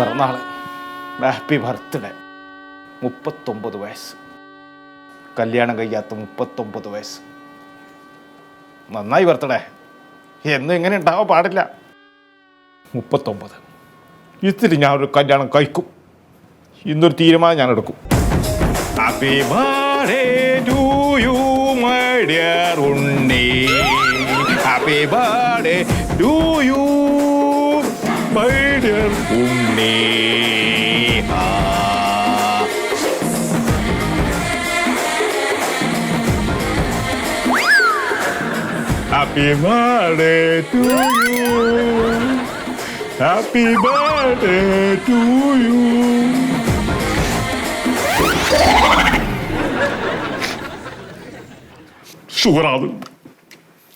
Happy birthday മുപ്പത്തൊമ്പത് വയസ്സ്. കല്യാണം കഴിയാത്ത മുപ്പത്തൊമ്പത് വയസ്സ്. നന്നായി ബർത്ത്ഡേ എന്നും ഇങ്ങനെ ഉണ്ടാവാൻ പാടില്ല. മുപ്പത്തൊമ്പത്. ഇത്തിരി ഞാൻ ഒരു കല്യാണം കഴിക്കും. ഇന്നൊരു തീരുമാനം ഞാൻ എടുക്കും happy birthday to you my dear Unni. Happy birthday to you my Unni. Happy birthday to you. Happy birthday to you. ഷുഗറാണ്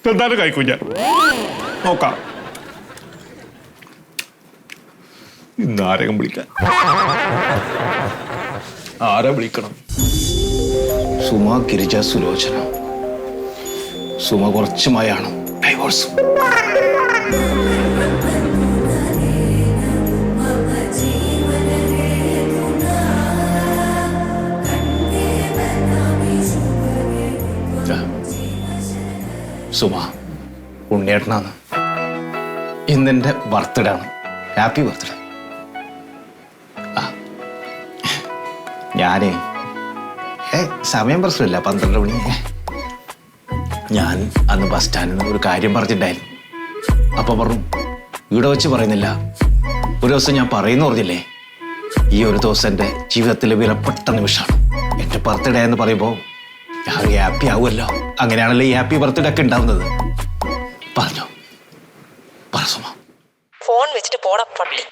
എന്തായാലും കഴിക്കും ഞാൻ നോക്കാം ഇന്ന് ആരെയും വിളിക്കാൻ? ആരെ വിളിക്കണം? സുമ ഗിരിജ സുലോചന. സുമ കുറച്ചുമായാണ് ഡൈവോഴ്സ് സുമ ഉണ്ണിയേട്ടനാണ്. ഇന്നെന്റെ ബർത്ത്ഡേ ആണ്. ഹാപ്പി ബർത്ത്ഡേ ഞാനേ. ഏ സമയം പ്രശ്നമില്ല പന്ത്രണ്ട് മണി. ഞാൻ അന്ന് ബസ് സ്റ്റാൻഡിൽ നിന്ന് ഒരു കാര്യം പറഞ്ഞിട്ടുണ്ടായിരുന്നു. അപ്പോൾ പറഞ്ഞു ഇവിടെ വെച്ച് പറയുന്നില്ല. ഒരു ദിവസം ഞാൻ പറയുന്നു പറഞ്ഞില്ലേ ഈ ഒരു ദിവസം എന്റെ ജീവിതത്തിലെ വിലപ്പെട്ട നിമിഷമാണ്. എന്റെ ബർത്ത്ഡേ എന്ന് പറയുമ്പോൾ ഞാൻ ഹാപ്പി ആവുമല്ലോ. അങ്ങനെയാണല്ലോ ഈ ഹാപ്പി ബർത്ത്ഡേ ഒക്കെ ഉണ്ടാവുന്നത്. പറഞ്ഞോ. പറ സുമ. ഫോൺ വെച്ചിട്ട് പോടാ പട്ടി.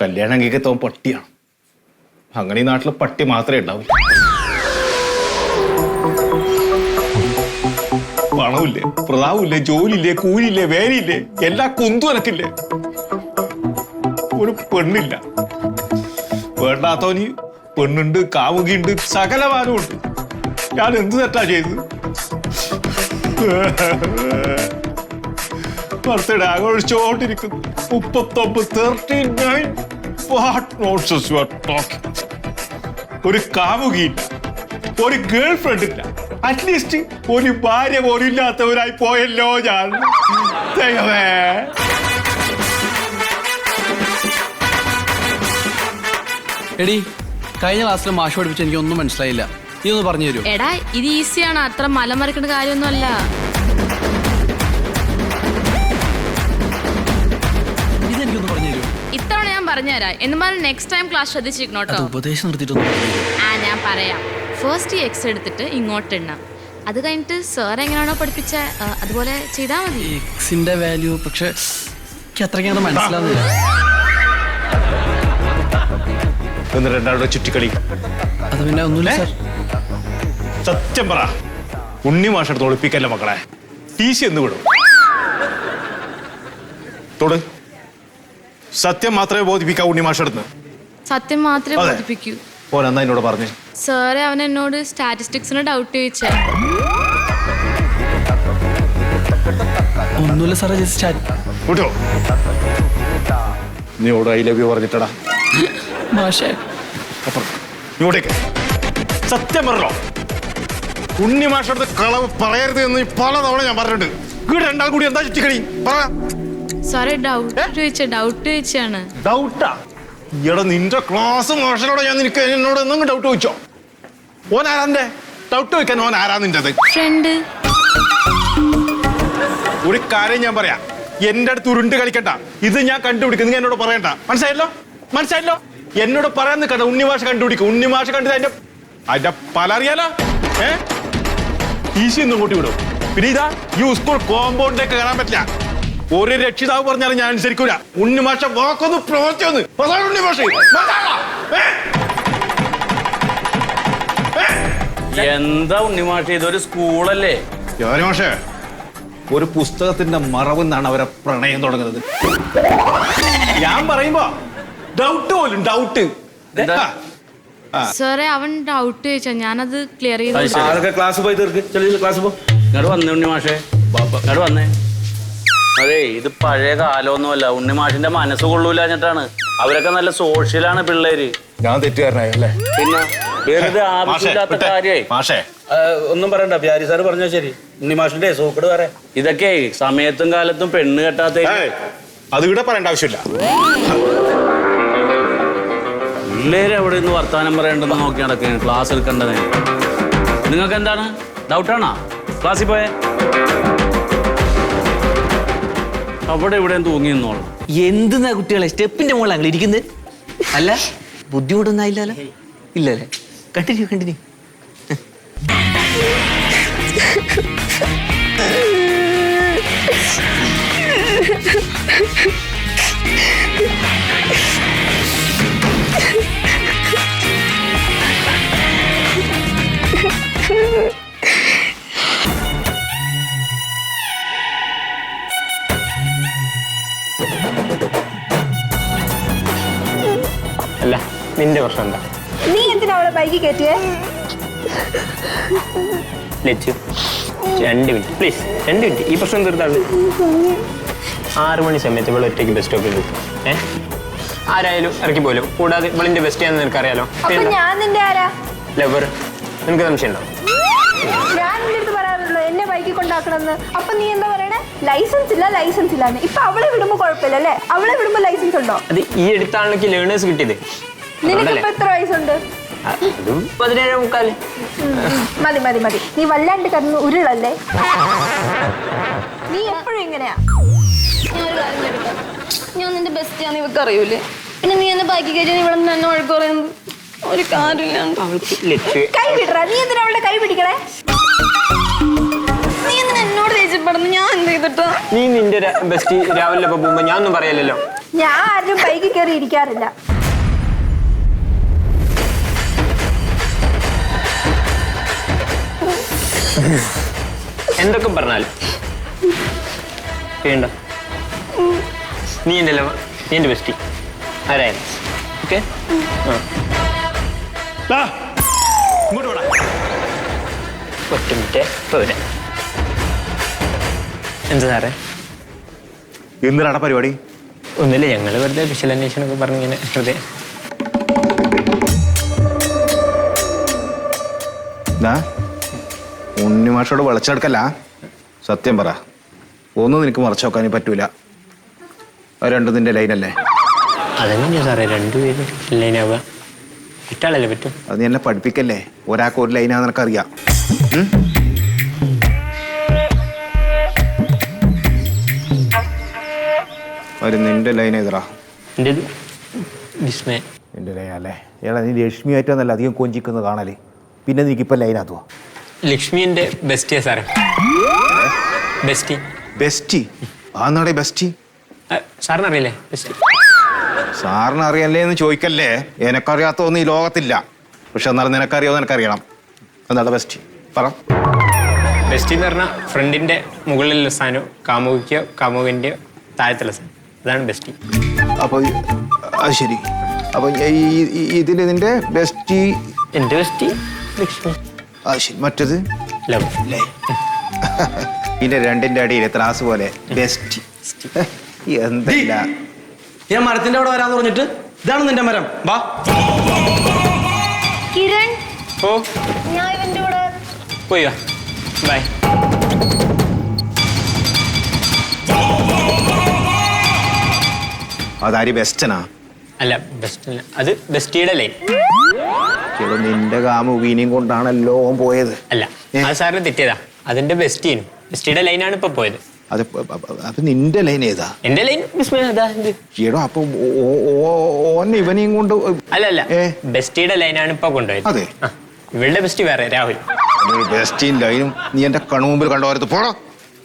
കല്യാണം കഴിക്കത്തോൻ പട്ടിയാണ്. അങ്ങനെ ഈ നാട്ടിൽ പട്ടി മാത്രമേ ഉണ്ടാവൂ പണമില്ലേ പ്രതാവില്ലേ ജോലിയില്ലേ കൂലിയില്ലേ വേലിയില്ലേ എല്ലാ കുന്തും എനക്കില്ലേ ഒരു പെണ്ണില്ല. വേണ്ടാത്തവന് പെണ്ണുണ്ട് കാമുകിയുണ്ട് ഉണ്ട്. ഞാൻ എന്ത് തെറ്റാ ചെയ്തത്? ബർത്ത്ഡേ ആഘോഷിച്ചുകൊണ്ടിരിക്കുന്നു മുപ്പത്തൊമ്പത് thirty nine what nonsense you are talking ഒരു കാമുകിയില്ല ഒരു ഗേൾ ഫ്രണ്ട് ഇല്ല അറ്റ്ലീസ്റ്റ് ഒരു ഭാര്യ പോലും ഇല്ലാത്തവരായി പോയല്ലോ ഞാൻ. ദൈവമേ. എടി കഴിഞ്ഞ ക്ലാസ്സിൽ മാഷ് പഠിപ്പിച്ച് എനിക്ക് ഒന്നും മനസ്സിലായില്ല. നീ ഒന്ന് പറഞ്ഞു തരൂ എടാ ഇത് ഈസിയാണ് അത്ര മലമറിക്കേണ്ട കാര്യമൊന്നുമല്ല. പറഞ്ഞുതരാം എന്ന് നെക്സ്റ്റ് ടൈം ക്ലാസ് ശ്രദ്ധിച്ചിരിക്കണം കേട്ടോ. ഉപദേശം നിർത്തിയിട്ടൊന്നും ആ ഞാൻ പറയാം. ഫസ്റ്റ് ഈ എക്സ് എടുത്തിട്ട് ഇങ്ങോട്ട് എണ്ണാം. അത് കഴിഞ്ഞിട്ട് സാർ എങ്ങനെയാണോ പഠിപ്പിച്ച അതുപോലെ ചെയ്താൽ മതി. എക്സിന്റെ വാല്യൂ പക്ഷെ അത്രയ്ക്കാണ് മനസ്സിലാവുന്നില്ല. എന്ന് രണ്ടാളുടെ ചുറ്റിക്കളി. അത് പിന്നെ ഒന്നുമില്ല സാർ സത്യം പറ. ഉണ്ണി മാഷെടുത്ത് ഒളിപ്പിക്കല്ലേ മക്കളെ? ടി സി എന്ന് വിടും. തൊട്. സത്യം മാത്രമേ ബോധിപ്പിക്കാവൂ ഉണ്ണി മാഷെടുത്ത് സത്യം മാത്രമേ അതെ. ബോധിപ്പിക്കൂ. ഓൻ എന്നാ എന്നോട് പറഞ്ഞു? സാറേ അവൻ എന്നോട് സ്റ്റാറ്റിസ്റ്റിക്സിന് ഡൗട്ട് ചോദിച്ചേ. ഒന്നുമില്ല സാറേ ജസ്റ്റ് ചാറ്റ് വിട്ടോ? നീ ഓട് ഐ ലവ് യു പറഞ്ഞിട്ടടാ. മാഷേ. അപ്പുറം. ഇങ്ങോട്ടേക്ക് സത്യം പറഞ്ഞോ? ഉണ്ണി മാഷടുത്ത് കളവ് പറയരുത് എന്ന് പല തവണ ഞാൻ പറഞ്ഞിട്ടുണ്ട്. വീട് രണ്ടാൾ കൂടി എന്താ ചുറ്റിക്കളി? പറ. സാറേ ഡൗട്ട് ചോദിച്ച ഡൗട്ട് ചോദിച്ചാണ്. ഡൗട്ടാ? എടാ നിന്റെ ക്ലാസ് മാഷനോട് ഞാൻ നിനക്ക് എന്നോട് എന്തെങ്കിലും ഡൗട്ട് ചോദിച്ചോ? ഓൻ ആരാന്റെ ഡൗട്ട് ചോദിക്കാൻ ഓൻ ആരാ നിന്റത്? ഫ്രണ്ട്. ഒരു കാര്യം ഞാൻ പറയാം. എന്റെ അടുത്ത് ഉരുണ്ട് കളിക്കണ്ട. ഇത് ഞാൻ കണ്ടുപിടിക്കും. നിങ്ങൾ എന്നോട് പറയണ്ട. മനസ്സിലായല്ലോ? മനസ്സിലായല്ലോ? എന്നോട് പറയാൻ നിൽക്കണ്ട. ഉണ്ണിമാഷ കണ്ടുപിടിക്കും. ഉണ്ണിമാഷ കണ്ടത് അതിന്റെ അതിന്റെ പല അറിയാലോ? ഏ? ഈശി ഒന്നും കൂട്ടി വിടും. പിന്നെ ഇതാ ഈ സ്കൂൾ കോമ്പൗണ്ടിലേക്ക് കയറാൻ പറ്റില്ല. ഒരു രക്ഷിതാവ് പറഞ്ഞാലും ഞാൻ അനുസരിക്കൂല. ഉണ്ണിമാഷ വാക്കൊന്ന് പ്രവർത്തിയൊന്ന് ഉണ്ണി ഉണ്ണിമാഷ എന്താ ഉണ്ണിമാഷ ഇതൊരു സ്കൂളല്ലേ? മാഷേ? ഒരു പുസ്തകത്തിന്റെ മറവ് എന്നാണ് അവരെ പ്രണയം തുടങ്ങുന്നത്. ഞാൻ പറയുമ്പോ ഡൗട്ട് പോലും ഡൗട്ട്? സാറേ അവൻ ഡൗട്ട് ചോദിച്ചാ ഞാനത് ക്ലിയർ ചെയ്തു ക്ലാസ് പോയി തീർക്ക്? ചെറിയ ക്ലാസ് പോ. ഇങ്ങോട്ട് വന്നേ ഉണ്ണി മാഷേ ഇങ്ങോട്ട് വന്നേ. അതെ ഇത് പഴയ കാലമൊന്നുമല്ല. ഉണ്ണി മാഷിന്റെ മനസ്സ് കൊള്ളൂലാഞ്ഞിട്ടാണ്. അവരൊക്കെ നല്ല സോഷ്യലാണ് പിള്ളേര്. ഞാൻ തെറ്റുകാരനായി അല്ലേ പിന്നെ വെറുതെ ആവശ്യമില്ലാത്ത കാര്യമായി മാഷേ. ഒന്നും പറയണ്ട. പ്യാരി സാറ് പറഞ്ഞാ ശരി. ഉണ്ണി മാഷിന്റെ സൂക്കട് വരെ ഇതൊക്കെ സമയത്തും കാലത്തും പെണ്ണ് കെട്ടാത്ത അത് ഇവിടെ പറയേണ്ട ആവശ്യമില്ല. പിള്ളേര് എവിടെ നിന്ന് വർത്താനം പറയേണ്ടെന്ന് നോക്കി നടക്കുകയാണ് ക്ലാസ് എടുക്കേണ്ടത് നിങ്ങൾക്ക് എന്താണ്? ഡൗട്ടാണോ ക്ലാസ്സിൽ പോയേ? അവിടെ ഇവിടെയും തൂങ്ങി നിന്നോളൂ. എന്തിനാ കുട്ടികളെ? സ്റ്റെപ്പിന്റെ അങ്ങനെ ഇരിക്കുന്നത് അല്ല ബുദ്ധിമുട്ടൊന്നും ആയില്ലല്ലോ. ഇല്ലല്ലേ? Continue continue. നിന്റെ പ്രശ്നം എന്താ നീ എന്തിനാ അവളെ ബൈക്കിൽ കയറ്റിയേ? ലച്ചു രണ്ട് മിനിറ്റ്. പ്ലീസ് രണ്ട് മിനിറ്റ്. ഈ പ്രശ്നം തീർത്താണ് ആറ് മണി സമയത്ത് ഇവിടെ ഒറ്റയ്ക്ക് ബസ് സ്റ്റോപ്പിൽ നിൽക്കും. ഏ? ആരായാലും ഇറക്കി പോലും. കൂടാതെ ഇവളിന്റെ ബെസ്റ്റ് ആണെന്ന് നിനക്ക് അറിയാലോ ഞാൻ നിന്റെ ആരാ? ലവർ നിനക്ക് സംശയമുണ്ടോ ഞാൻ നിന്റെ അടുത്ത് പറയാറുള്ളൂ എന്നെ ബൈക്കിൽ കൊണ്ടാക്കണമെന്ന്. അപ്പൊ നീ എന്താ പറയണേ? ലൈസൻസ് ഇല്ല ലൈസൻസ് ഇല്ലാന്ന്. ഇപ്പൊ അവളെ വിടുമ്പോ കുഴപ്പമില്ല അല്ലേ? അവളെ വിടുമ്പോ ലൈസൻസ് ഉണ്ടോ? അത് ഈ അടുത്താണെങ്കിൽ ലേണേഴ്സ് കിട്ടിയത്. നിനക്ക് അതുകൊണ്ടല്ലേ എത്ര വയസ്സുണ്ട്? അതും പതിനേഴ് മുക്കാൽ. മതി മതി മതി. നീ വല്ലാണ്ട് കടന്ന് ഉരുളല്ലേ? നീ എപ്പോഴും ഇങ്ങനെയാ? ഞാൻ നിന്റെ ബെസ്റ്റ് ആണെന്ന് ഇവക്ക് അറിയൂലേ? പിന്നെ നീ എന്നെ ബാക്കി കയറ്റി ഇവിടെ നിന്ന് എന്നെ വഴക്ക് പറയുന്നത് ഒരു കാര്യമില്ലാണ്ട് കൈ വിടറ. നീ എന്തിനാ അവളുടെ കൈ പിടിക്കണേ? നീ എന്തിനാ എന്നോട് ദേഷ്യപ്പെടുന്നു? ഞാൻ എന്ത് ചെയ്തിട്ടാ? നീ നിന്റെ ബെസ്റ്റ് രാവിലെ പോകുമ്പോ ഞാൻ ഒന്നും പറയല്ലോ ഞാൻ ആരും ബൈക്കിൽ കയറി ഇരിക്കാറില്ല. എന്തൊക്കെ പറഞ്ഞാലും? വേണ്ട. നീ എന്റെ ലവ നീ എന്റെ ബെസ്റ്റി ആരായാലും. ഓക്കെ ഇങ്ങോട്ട് വേണം ഒറ്റ മിനിറ്റ്. പോരെ എന്താ സാറേ? എന്തിനാണ് പരിപാടി? ഒന്നുമില്ല ഞങ്ങൾ വെറുതെ പറഞ്ഞു പറഞ്ഞിങ്ങനെ വെറുതെ. ദാ, ഉണ്ണിമാഷോട് വിളച്ചെടുക്കല്ല. സത്യം പറ. ഒന്നും നിനക്ക് മറച്ചു നോക്കാൻ പറ്റൂല. രണ്ടും നിന്റെ ലൈനല്ലേ സാറേ? രണ്ടുപേരും ലൈനാവുക ഇട്ടാളല്ലേ പറ്റും? അത് നീ എന്നെ പഠിപ്പിക്കല്ലേ? ഒരാൾക്ക് ഒരു ലൈനാ നിനക്കറിയാം അറിയാം ഒരു നിന്റെ ലൈൻ ഏതാ എന്റെ വിസ്മയ. നിന്റെ ലൈനല്ലേ ഏടാ നീ ലക്ഷ്മിയായിട്ടൊന്നല്ല അധികം കൊഞ്ചിക്കുന്നത് കാണൽ പിന്നെ നിനക്കിപ്പോൾ ലൈനാത്തുവാ ലക്ഷ്മിന്റെ ബെസ്റ്റിയാ സാറേ. ബെസ്റ്റി ബെസ്റ്റി ആന്നാടെ നാടെ ബെസ്റ്റി സാറിനറിയില്ലേ? ബെസ്റ്റി സാറിന് അറിയല്ലേ എന്ന് ചോദിക്കല്ലേ? എനക്കറിയാത്ത ഒന്നും ഈ ലോകത്തില്ല. പക്ഷെ എന്നാലും നിനക്കറിയോ നിനക്കറിയണം എന്താണ് ബെസ്റ്റി പറ. ബെസ്റ്റി എന്ന് പറഞ്ഞാൽ ഫ്രണ്ടിന്റെ മുകളിലുള്ള സാധനം കാമുകിക്കോ കാമുകിന്റെ താഴത്തുള്ള സാധനം. അതാണ് ബെസ്റ്റി അപ്പോൾ അത് ശരി. അപ്പോൾ ഇതിൽ നിന്റെ ബെസ്റ്റി എന്റെ ബെസ്റ്റി ലക്ഷ്മി. അത് ശരി. മറ്റത്? ലവ്. അല്ലേ ഇതിന്റെ രണ്ടിന്റെ അടിയിൽ ത്രാസ് പോലെ? ബെസ്റ്റ് എന്തല്ല? ഞാൻ മരത്തിന്റെ അവിടെ വരാന്ന് പറഞ്ഞിട്ട് ഇതാണ് നിന്റെ മരം. വാ. കിരൺ. ഓ. ഞാൻ ഇവന്റെ കൂടെ പോയി ബൈ അതാര് ബെസ്റ്റനാ അല്ല ബെസ്റ്റ് അല്ല. അത് ബെസ്റ്റിയുടെ ലൈൻ ചേട്ടോ നിന്റെ കാമ വീനിയും കൊണ്ടാണല്ലോ ഓൻ പോയത്. അല്ല? അത് സാറിന് തെറ്റിയതാ. അതിന്റെ ബെസ്റ്റീനും ബെസ്റ്റിയുടെ ലൈനാണ് ഇപ്പൊ പോയത്. അത് അപ്പൊ നിന്റെ ലൈൻ ഏതാ? എന്റെ ലൈൻ വിസ്മയ അതാ ഇത്. ചേട്ടോ അപ്പൊ ഓ- ഓ- ഓൻ ഇവനെയും കൊണ്ട് അല്ല അല്ല. ഏ? ബെസ്റ്റിയുടെ ലൈനാണ് ഇപ്പൊ കൊണ്ടുപോയത്. അതെ. ആ, ഇവളുടെ ബെസ്റ്റ് വേറെ രാഹുൽ. ബെസ്റ്റിൻ ലൈനും നീ എന്റെ കണുമുമ്പിൽ കണ്ടോരത്ത് പോടോ.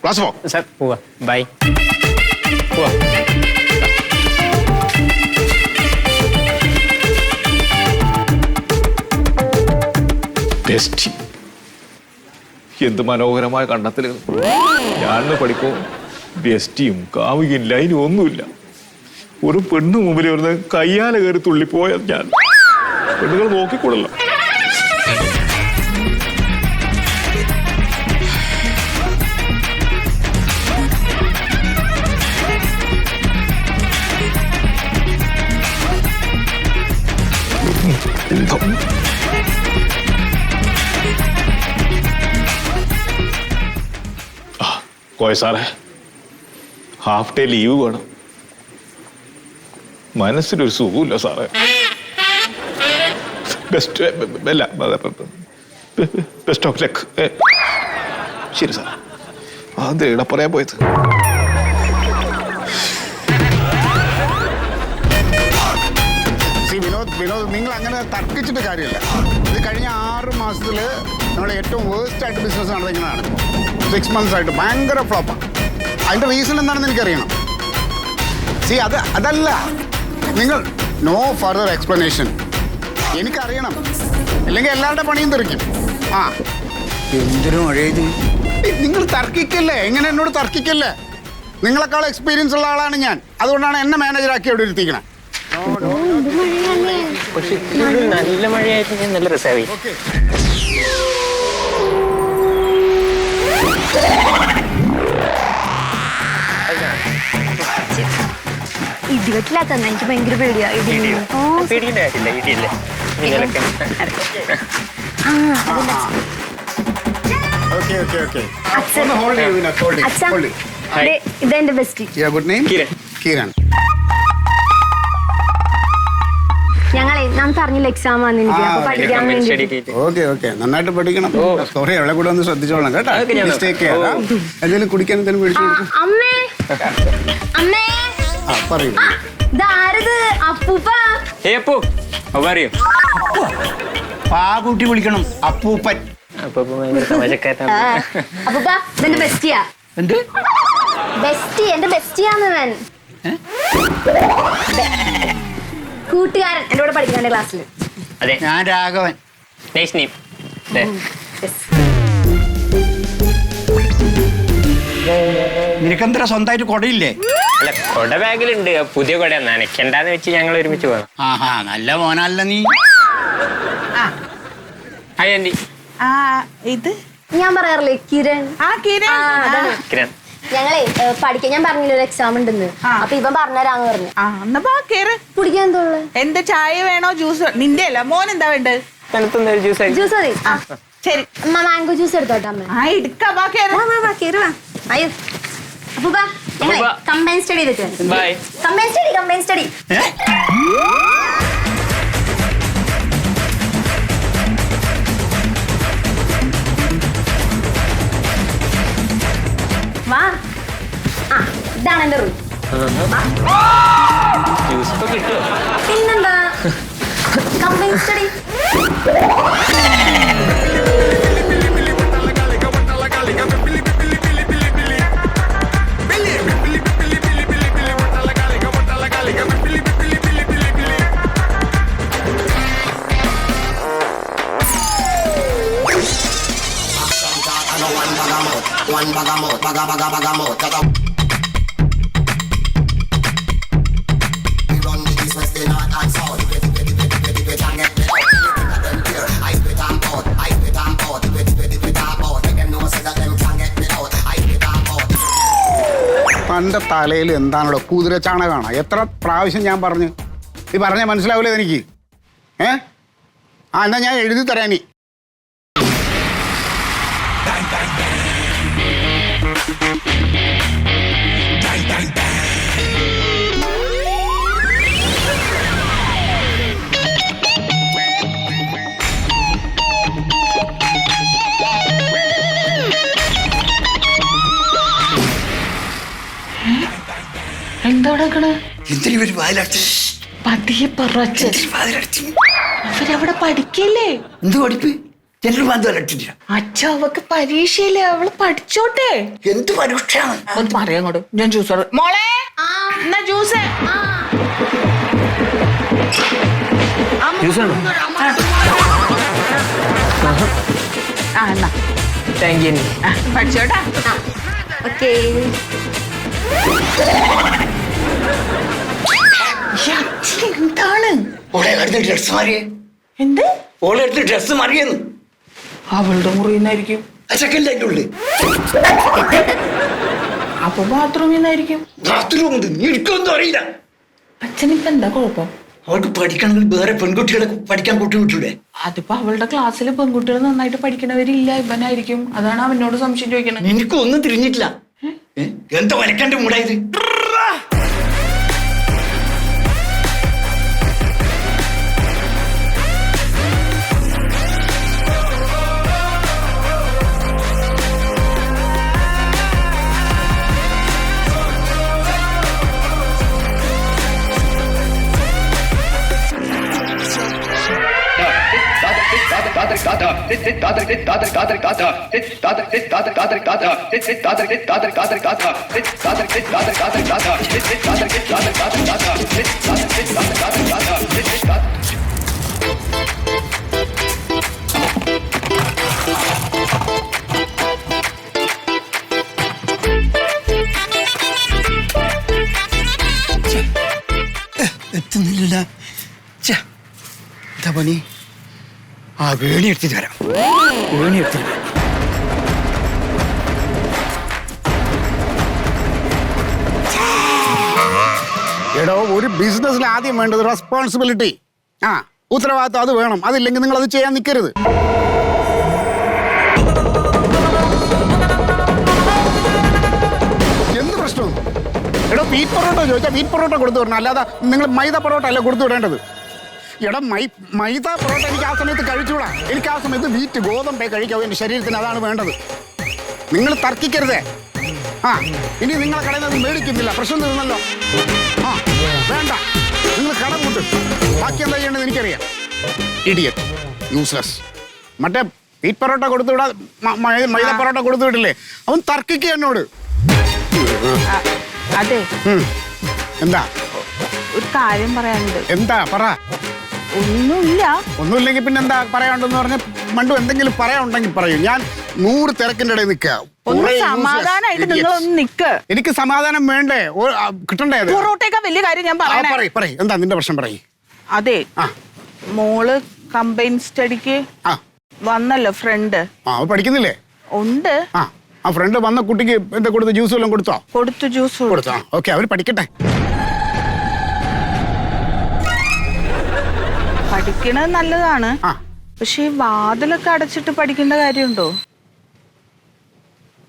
ക്ലാസ് പോ. സാർ പോവാ. ബൈ പോവാ. ടേസ്റ്റി എന്ത് മനോഹരമായ കണ്ടെത്തലുകൾ ഞാനിന്ന് പഠിക്കും. ബെസ്റ്റിയും കാവുകയും ലൈനും ഒന്നുമില്ല. ഒരു പെണ്ണ് മുമ്പിൽ വരുന്ന കയ്യാല കയറി തുള്ളിപ്പോയ ഞാൻ. പെണ്ണുകൾ നോക്കിക്കൂടല്ലോ Mm-hmm. പോയ സാറേ. ഹാഫ് ഡേ ലീവ് വേണം. മനസ്സിനൊരു സുഖമില്ല സാറേ. ബെസ്റ്റ് അല്ല ബെസ്റ്റ് ഓഫ് ലക്ക് ശരി സാർ അതെവിടെ പറയാൻ പോയത്? വിനോദ് വിനോദ് നിങ്ങൾ അങ്ങനെ തർക്കിച്ചിട്ട് കാര്യമില്ല. ഇത് കഴിഞ്ഞ ആറ് മാസത്തിൽ നമ്മൾ ഏറ്റവും വേസ്റ്റ് ആയിട്ട് ബിസിനസ് നടന്നിരിക്കുന്നതാണ്. സിക്സ് മന്ത്സ് ആയിട്ട് ഭയങ്കര ഫ്ലോപ്പാണ് അതിന്റെ റീസൺ എന്താണെന്ന് എനിക്കറിയണം. സി അത് അതല്ല. നിങ്ങൾ നോ ഫർദർ എക്സ്പ്ലനേഷൻ എനിക്കറിയണം. അല്ലെങ്കിൽ എല്ലാവരുടെ പണിയും തെറിക്കും ആ. എന്തിനും മഴയത് നിങ്ങൾ തർക്കിക്കല്ലേ? എങ്ങനെ എന്നോട് തർക്കിക്കല്ലേ? നിങ്ങളെക്കാൾ എക്സ്പീരിയൻസ് ഉള്ള ആളാണ് ഞാൻ. അതുകൊണ്ടാണ് എന്നെ മാനേജറാക്കി അവിടെ ഇരുത്തിക്കണേ പക്ഷെ ഇതിലൊരു നല്ല മഴയായിട്ട് നല്ല നല്ല രസമായി ഇടിവെട്ടില്ലാത്ത എനിക്ക് ഭയങ്കര പേടിയാ. ഇടി ഓ പേടിയുടെ കാര്യമില്ല ഇടിയില്ലേ? ഇങ്ങനെയൊക്കെ ഓക്കെ ഓക്കെ ഓക്കെ. അച്ഛൻ. ഇതെന്റെ best your good name Kiran. Kiran. ഞങ്ങളെ നാം പറഞ്ഞില്ല എക്സാം വന്നിരിക്കുക അപ്പൊ പഠിക്കാൻ വേണ്ടി ഓക്കെ ഓക്കെ. നന്നായിട്ട് പഠിക്കണം. സോറി അവളെ കൂടെ ഒന്ന് ശ്രദ്ധിച്ചോളാം കേട്ടോ. മിസ്റ്റേക്ക് എന്തെങ്കിലും കുടിക്കാൻ എന്തെങ്കിലും മേടിച്ചു അമ്മേ. അമ്മേ. ആ പറയൂ. ഇതാരത്? അപ്പൂപ്പ. ഏ അപ്പോ. അവ അറിയോ പാകൂട്ടി വിളിക്കണം അപ്പൂപ്പൻ. അപ്പൊ അപ്പൂപ്പ ഇതെന്റെ ബെസ്റ്റിയാ എന്ത്? ബെസ്റ്റി എന്റെ ബെസ്റ്റിയാന്ന് ഞാൻ കൂട്ടുകാരൻ എന്നോട് കൂടെ പഠിക്കുന്ന ക്ലാസ്സിൽ അതെ. ഞാൻ രാഘവൻ. നൈസ് നെയിം നിനക്കെന്തര സ്വന്തമായിട്ട് കൊടയില്ലേ? അല്ല കൊട ബാഗിലുണ്ട്. പുതിയ കൊട നനയ്ക്കണ്ടെന്ന് വെച്ച് ഞങ്ങൾ ഒരുമിച്ച് പോകാം ആഹാ നല്ല മോനല്ല നീ. ഹായ് ആ ഇത്? ഞാൻ പറയാറില്ലേ കിരൺ. ആ കിരൺ. ആ, അതാണ്. കിരൺ. ഞങ്ങളെ പഠിക്കാൻ ഞാൻ പറഞ്ഞില്ല ഒരു എക്സാം ഉണ്ടെന്ന്. അപ്പൊ ഇവൻ പറഞ്ഞുതരാന്ന് പറഞ്ഞു. ആ എന്നാ ബാ കേറ്. കുടിക്കാൻ എന്തോൾ എന്ത് ചായ വേണോ ജ്യൂസ് നിന്റെ അല്ല മോൻ എന്താ വേണ്ടത് തണുത്തുന്ന ജ്യൂസ് ആയി ജ്യൂസ് മതി. ആ. ശരി. അമ്മ മാംഗോ ജ്യൂസ് എടുത്തോട്ടെ അമ്മ? ആ എടുക്ക ബാ കേറ്. വാ, വാ, വാ, കേറ് വാ. അയ്യോ. അപ്പൊ ഞങ്ങളെ അപ്പൂപ്പ. കമ്പൈൻ സ്റ്റഡി ചെയ്തിട്ട് by combine study combine study എന്റെ റൂം ജ്യൂസ് ഇപ്പൊ കിട്ടുമോ പിന്നെന്താ കമ്പൈൻ സ്റ്റഡി തന്റെ തലയിൽ എന്താണല്ലോ കുതിര ചാണകമാണ് എത്ര പ്രാവശ്യം ഞാൻ പറഞ്ഞു? ഈ പറഞ്ഞാൽ മനസ്സിലാവില്ലേ എനിക്ക്? ഏ? ആ എന്നാ ഞാൻ എഴുതി തരാനി എന്താ എന്തിനു ഒരു വായിലടച്ച് പതിയെ പറച്ച്. അവരവിടെ പഠിക്കല്ലേ? എന്ത് പഠിപ്പ്? എന്നൊരു ബന്ധം അലട്ടില്ല അച്ഛ അവക്ക് പരീക്ഷയില്ലേ? അവൾ പഠിച്ചോട്ടെ. എന്ത് പരീക്ഷയാണ്? ഒന്ന് പറയാം അങ്ങോട്ട്. ഞാൻ ജ്യൂസ് മോളെ എന്നാ ജ്യൂസ് ജ്യൂസ് ആണോ ആ എന്നാ. Thank you പഠിച്ചോട്ടാ. ഓക്കേ എന്താണ്? ഓളെ അടുത്ത ഡ്രസ് മാറിയേ. എന്ത്? ഓളെ അടുത്ത് ഡ്രസ് മാറിയെന്ന്. അവളുടെ മുറിയുന്നായിരിക്കും അച്ചക്കല്ല അതിന്റെ ഉള്ളിൽ. അപ്പൊ ബാത്റൂമിൽ നിന്നായിരിക്കും. ബാത്റൂം ഉണ്ട് നീ എനിക്കൊന്നും അറിയില്ല. അച്ഛനിപ്പോ എന്താ കുഴപ്പം? അവൾക്ക് പഠിക്കണമെങ്കിൽ വേറെ പെൺകുട്ടികളെ പഠിക്കാൻ കൂട്ടി വിട്ടൂടെ അതിപ്പോ അവളുടെ ക്ലാസ്സിൽ പെൺകുട്ടികൾ നന്നായിട്ട് പഠിക്കണവരില്ല ഇവനായിരിക്കും. അതാണ് അവനോട് സംശയം ചോദിക്കണത്. എനിക്കൊന്നും തിരിഞ്ഞിട്ടില്ല. എന്താ വലക്കന്റെ മൂടായത്? എത്തുന്നില്ല എന്താ പണി വേണി എടുത്തിട്ട് വരാം. വേണി എടുത്തിട്ട് വരാം. എടോ ഒരു ബിസിനസ്സിൽ ആദ്യം വേണ്ടത് റെസ്പോൺസിബിലിറ്റി ആ ഉത്തരവാദിത്വം അത് വേണം. അതില്ലെങ്കിൽ നിങ്ങൾ അത് ചെയ്യാൻ നിൽക്കരുത് എന്ത് പ്രശ്നം? എടോ വീറ്റ് പൊറോട്ട ചോദിച്ചാൽ വീറ്റ് പൊറോട്ട കൊടുത്തു വിടണം. അല്ലാതെ നിങ്ങൾ മൈദ പൊറോട്ട അല്ല കൊടുത്തു വിടേണ്ടത്? എടാ മൈ മൈദ പൊറോട്ട എനിക്ക് ആ സമയത്ത് കഴിച്ചുകൂടാ? എനിക്ക് ആ സമയത്ത് വീറ്റ് ഗോതമ്പേ കഴിക്കാവൂ എന്റെ ശരീരത്തിന് അതാണ് വേണ്ടത്. നിങ്ങൾ തർക്കിക്കരുതേ. ആ ഇനി നിങ്ങളെ കടയിൽ നിന്ന് മേടിക്കുന്നില്ല പ്രശ്നം തീർന്നല്ലോ. ആ വേണ്ട. നിങ്ങൾ കടം കൂട്ടും. ബാക്കി എന്താ ചെയ്യേണ്ടത് എനിക്കറിയാം. ഇഡിയറ്റ് യൂസ്ലെസ് മറ്റേ വീറ്റ് പൊറോട്ട കൊടുത്തു വിടാ മ- മൈ- മൈദ പൊറോട്ട കൊടുത്തു വിടില്ലേ അവൻ തർക്കിക്കുക എന്നോട്. അതെ. എന്താ? ഒരു കാര്യം പറയാനുണ്ട്. എന്താ? പറ. ഒന്നുമില്ല. ഒന്നുമില്ലെങ്കിൽ പിന്നെ എന്താ പറയാണ്ടെന്ന് പറഞ്ഞ മണ്ടു എന്തെങ്കിലും പറയാനുണ്ടെങ്കിൽ പറയൂ. ഞാൻ നൂറ് തിരക്കിന്റെ ഇടയിൽ നിൽക്കുക. ഒന്ന് ഒന്ന് നിക്ക് എനിക്ക് സമാധാനം വേണ്ടേ? കിട്ടണ്ടേ പൊറോട്ടേക്കാ വലിയ കാര്യം ഞാൻ പറയാം എന്താ നിന്റെ പ്രശ്നം പറയ്? അതെ. മോൾ കമ്പൈൻ സ്റ്റഡിക്ക് വന്നല്ലോ ഫ്രണ്ട്. പഠിക്കുന്നില്ലേ? ഉണ്ട്. ആ ഫ്രണ്ട് വന്ന കുട്ടിക്ക് എന്താ കൊടുത്ത? ജ്യൂസ് എല്ലാം കൊടുത്തോ? കൊടുത്തു ജ്യൂസ് കൊടുത്തോ. ഓക്കെ അവർ പഠിക്കട്ടെ. പഠിക്കണത് നല്ലതാണ്. ആ. പക്ഷെ ഈ വാതിലൊക്കെ അടച്ചിട്ട് പഠിക്കേണ്ട കാര്യമുണ്ടോ?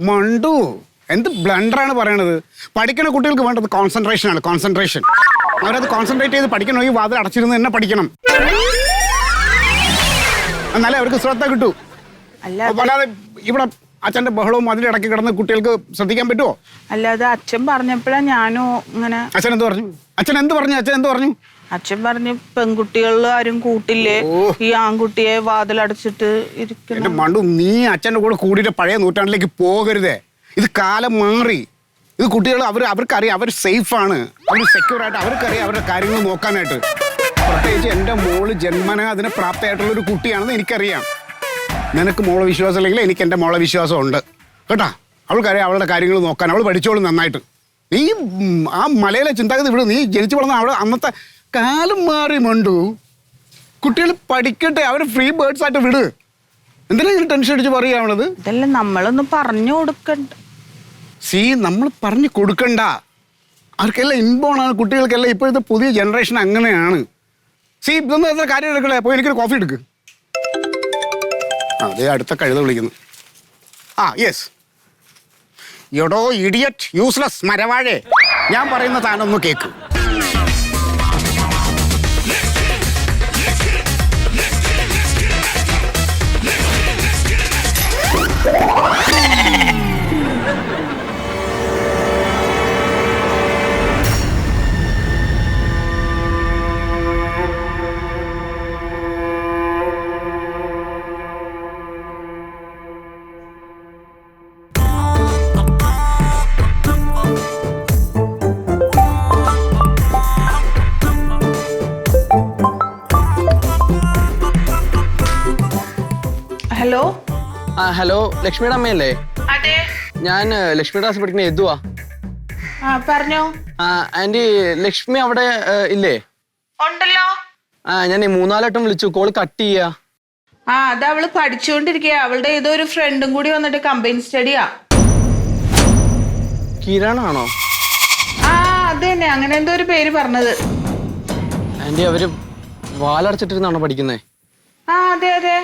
മണ്ടു. എന്ത് ബ്ലണ്ടറാണ് പറയണത്? പഠിക്കുന്ന കുട്ടികൾക്ക് വേണ്ടത് കോൺസെൻട്രേഷൻ ആണ് കോൺസെൻട്രേഷൻ അവരത് കോൺസെൻട്രേറ്റ് ചെയ്ത് പഠിക്കണോ. ഈ വാതിൽ അടച്ചിരുന്ന് തന്നെ പഠിക്കണം. എന്നാലേ അവർക്ക് ശ്രദ്ധ കിട്ടൂ. അല്ല അല്ലാതെ ഇവിടെ അച്ഛന്റെ ബഹളവും അതിന്റെ ഇടയ്ക്ക് കിടന്ന് കുട്ടികൾക്ക് ശ്രദ്ധിക്കാൻ പറ്റുമോ അല്ലാതെ അച്ഛൻ പറഞ്ഞപ്പോഴാ ഞാനും ഇങ്ങനെ അച്ഛൻ എന്ത് പറഞ്ഞു? അച്ഛൻ എന്ത് പറഞ്ഞു? അച്ഛൻ എന്ത് പറഞ്ഞു? അച്ഛൻ പറഞ്ഞു പെൺകുട്ടികളിൽ ആരും കൂട്ടില്ലേ? ഈ ആൺകുട്ടിയെ വാതിലടച്ചിട്ട് എന്റെ ഇരിക്കുന്നു മണ്ടു നീ അച്ഛന്റെ കൂടെ കൂടിയിട്ട് പഴയ നൂറ്റാണ്ടിലേക്ക് പോകരുതേ. ഇത് കാലം മാറി. ഇത് കുട്ടികൾ അവർ അവർക്കറിയാം അവർ സേഫ് ആണ് അവർ സെക്യൂർ ആയിട്ട് അവർക്കറിയാം അവരുടെ കാര്യങ്ങൾ നോക്കാനായിട്ട്. പ്രത്യേകിച്ച് എന്റെ മോൾ ജന്മന അതിന് പ്രാപ്തമായിട്ടുള്ള ഒരു കുട്ടിയാണെന്ന് എനിക്കറിയാം. നിനക്ക് മോളെ വിശ്വാസം ഇല്ലെങ്കിൽ എനിക്ക് എന്റെ മോളെ വിശ്വാസം ഉണ്ട് കേട്ടാ? അവൾക്കറിയാം അവളുടെ കാര്യങ്ങൾ നോക്കാൻ. അവൾ പഠിച്ചോളും നന്നായിട്ട്. നീ ഉം, ആ മലയിലെ ചിന്താഗതി വിടും. നീ ജനിച്ചു വളർന്ന അവിടെ അന്നത്തെ കാലം മാറി മണ്ടു. കുട്ടികൾ പഠിക്കട്ടെ അവർ ഫ്രീ ബേർഡ്സ് ആയിട്ട് വിട്. എന്തിനാ ഈ ടെൻഷൻ അടിച്ച് പറയാവണത് ഇതെല്ലാം നമ്മളൊന്ന് പറഞ്ഞു കൊടുക്കണ്ട. സീ നമ്മൾ പറഞ്ഞു കൊടുക്കണ്ട. അവർക്കെല്ലാം ഇൻബോണാണ് കുട്ടികൾക്കെല്ലാം ഇപ്പോഴത്തെ പുതിയ ജനറേഷൻ അങ്ങനെയാണ്. സി ഇതൊന്നും എത്ര കാര്യം എടുക്കണേ? അപ്പോൾ എനിക്കൊരു കോഫി എടുക്ക്. ആ അതേ അടുത്ത കഴുത വിളിക്കുന്നു. ആ യെസ് എടോ ഇഡിയറ്റ് യൂസ്ലെസ് മരവാഴേ. ഞാൻ പറയുന്ന താനൊന്ന് കേക്ക്. ലക്ഷ്മിയുടെ അമ്മയല്ലേ? അതെ. ഞാൻ ലക്ഷ്മിയുടെ ക്ലാസ് പഠിക്കുന്ന എതുവാ പറഞ്ഞോ. ആന്റി ലക്ഷ്മി അവിടെ ഇല്ലേ? ഉണ്ടല്ലോ. ആ ഞാൻ മൂന്നാലട്ടം വിളിച്ചു. കോൾ കട്ട് ചെയ്യാ. ആ അത് അവൾ പഠിച്ചുകൊണ്ടിരിക്കുക അവളുടെ ഏതോ ഒരു ഫ്രണ്ടും കൂടി വന്നിട്ട് കമ്പൈൻ സ്റ്റഡിയാ കിരണാണോ? ആ അത് തന്നെ. അങ്ങനെ എന്തോ ഒരു പേര് പറഞ്ഞത്. ആന്റി അവർ വാലടച്ചിട്ടിരുന്നാണോ പഠിക്കുന്നേ? ആ അതെ അതെ.